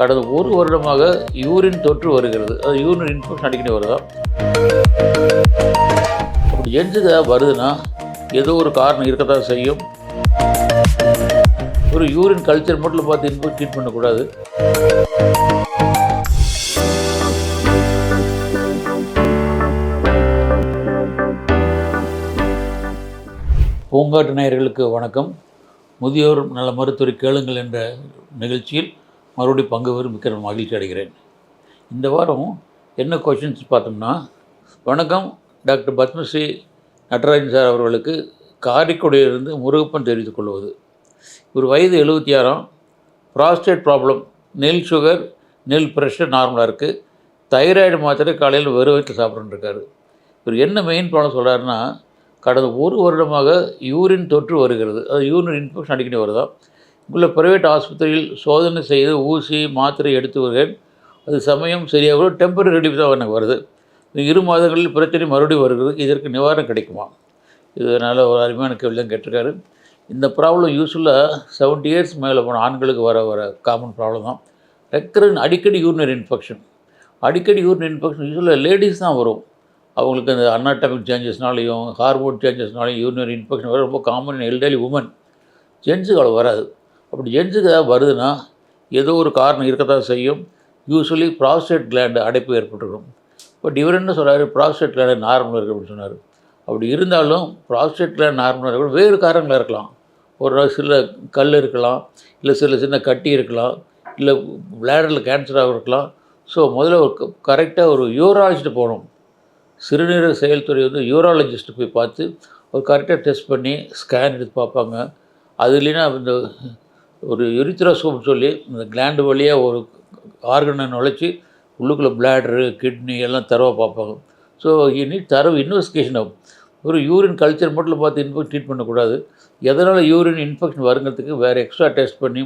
கடந்த ஒரு வருடமாக யூரின் தொற்று வருகிறது. அது யூரின் இன்ஃபெக்ஷன் அடிக்கடி வருதா? அப்படி எஞ்சுக வருதுன்னா ஏதோ ஒரு காரணம் இருக்கத்தான் செய்யும். ஒரு யூரின் கல்ச்சர் மட்டும் பார்த்து இன்புட் ட்ரீட் பண்ணக்கூடாது. பூங்காட்டு நேயர்களுக்கு வணக்கம். முதியோர் நல மருத்துவரை கேளுங்கள் என்ற நிகழ்ச்சியில் மறுபடியும் பங்கு பெறும் மிக்க மகிழ்ச்சி அடைகிறேன். இந்த வாரம் என்ன கொஷின்ஸ் பார்த்தோம்னா வணக்கம் டாக்டர் பத்மஸ்ரீ நடராஜன் சார் அவர்களுக்கு காரைக்குடியிலிருந்து முருகப்பன் தெரிவித்துக் கொள்வது. இவர் வயது எழுபத்தி ஆறாம் ப்ராஸ்டேட் ப்ராப்ளம் நெல் சுகர் நெல் ப்ரெஷர் நார்மலாக இருக்குது தைராய்டு மாத்திரை காலையில் வெறும் வயிற்றில் சாப்பிட்றேன்னு இருக்கார் இவர் என்ன மெயின் ப்ராப்ளம் சொல்கிறாருன்னா கடந்த ஒரு வருடமாக யூரின் தொற்று வருகிறது. அது யூரின் இன்ஃபெக்ஷன் அடிக்கடி வருதா? உள்ள ப்ரைவேட் ஆஸ்பத்திரியில் சோதனை செய்து ஊசி மாத்திரை எடுத்து வருகிறேன். அது சமயம் சரியாக டெம்பரரி ரிலீஃப் தான் எனக்கு வருது. இரு மாதங்களில் பிரச்சனை மறுபடியும் வருகிறது. இதற்கு நிவாரணம் கிடைக்குமா? இதனால் ஒரு அருமையான கேள்வி தான் கேட்டிருக்காரு. இந்த ப்ராப்ளம் யூஸ்ஃபுல்லாக செவன்ட்டி இயர்ஸ் மேலே போன ஆண்களுக்கு வர வர காமன் ப்ராப்ளம் தான். ரெக்கரன் அடிக்கடி யூரினரி இன்ஃபெக்ஷன் அடிக்கடி யூரின் இன்ஃபெக்ஷன் யூஸ்வலாக லேடிஸ் தான் வரும். அவங்களுக்கு அந்த அன்னாட்டமிக் சேஞ்சஸ்னாலையும் ஹார்மோன் சேஞ்சஸ்னாலையும் யூரினரி இன்ஃபெக்ஷன் வர ரொம்ப காமன் எல்டர்லி உமன் ஜென்ஸுக்கு அவ்வளோ வராது. அப்படி ஜென்ஸுக்கு ஏதாவது வருதுன்னா ஏதோ ஒரு காரணம் இருக்கத்தான் செய்யும். யூஸ்வலி ப்ராஸ்டேட் கிளாண்டு அடைப்பு ஏற்பட்டுருக்கும் பட் இவர் என்ன சொல்கிறாரு ப்ராஸ்டேட் கிளாண்டு நார்மல் இருக்குது அப்படின்னு சொன்னார். அப்படி இருந்தாலும் ப்ராஸ்டேட் கிளாண்ட் நார்மலாக இருக்கலாம் வேறு காரணங்களாக இருக்கலாம். ஒரு சில கல் இருக்கலாம் இல்லை சில சின்ன கட்டி இருக்கலாம் இல்லை பிளாடரில் கேன்சராக இருக்கலாம். ஸோ முதல்ல ஒரு கரெக்டாக ஒரு யூராலஜிஸ்ட்டு போகணும். சிறுநீரக செயல்துறை வந்து யூராலஜிஸ்ட்டு போய் பார்த்து ஒரு கரெக்டாக டெஸ்ட் பண்ணி ஸ்கேன் எடுத்து பார்ப்பாங்க. அது இல்லைன்னா இந்த ஒரு யுரித்ராஸ்கோப் சொல்லி இந்த கிளாண்டு வழியாக ஒரு ஆர்கனை நுழைச்சி உள்ளுக்குள்ளே பிளாட்ரு கிட்னி எல்லாம் தரவை பார்ப்பாங்க. ஸோ இனி தரவு இன்வெஸ்டிகேஷன் ஆகும் ஒரு யூரின் கல்ச்சர் மட்டும் பார்த்து இன்ஃபெக்ட் ட்ரீட் பண்ணக்கூடாது. எதனால் யூரின் இன்ஃபெக்ஷன் வருங்கிறதுக்கு வேறு எக்ஸ்ட்ரா டெஸ்ட் பண்ணி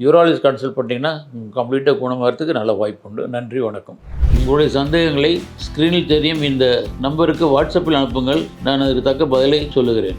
யூராலஜிஸ்ட் கன்சல்ட் பண்ணிங்கன்னா கம்ப்ளீட்டாக குணமாகறதுக்கு நல்ல வாய்ப்பு உண்டு. நன்றி வணக்கம். உங்களுடைய சந்தேகங்களை ஸ்க்ரீனில் தெரியும். இந்த நம்பருக்கு வாட்ஸ்அப்பில் அனுப்புங்கள். நான் அதுக்கு தக்க பதிலை சொல்லுகிறேன்.